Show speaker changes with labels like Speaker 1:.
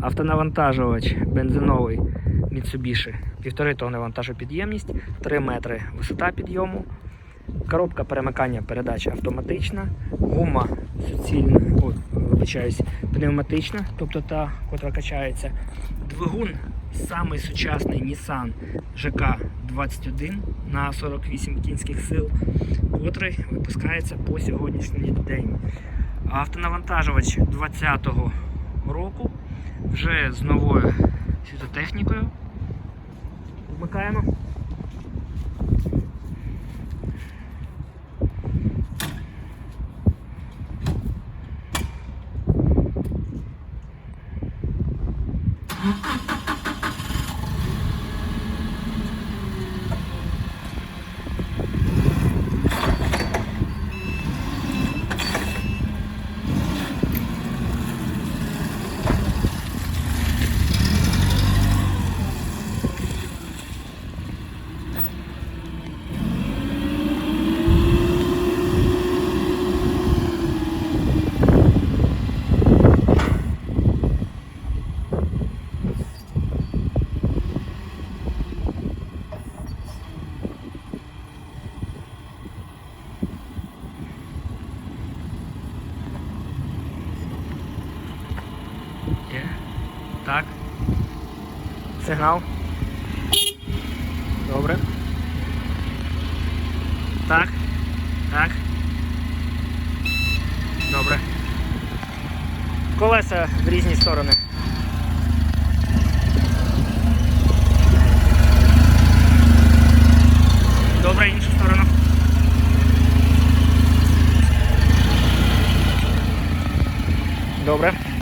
Speaker 1: Автонавантажувач бензиновий Mitsubishi. 1,5 тонни вантажопідємність, 3 метри висота підйому. Коробка перемикання передач автоматична, гума суцільна, о, вибачаюсь, пневматична, тобто та, котра качається. Двигун самий сучасний Nissan ЖК-21 на 48 кінських сил, котрий випускається по сьогоднішній день. Автонавантажувач 2020 року вже з новою світотехнікою. Вмикаємо. Є. Так. Сигнал. Добре. Так. Так. Добре. Колеса в різні сторони. Добре, іншу сторону. Добре.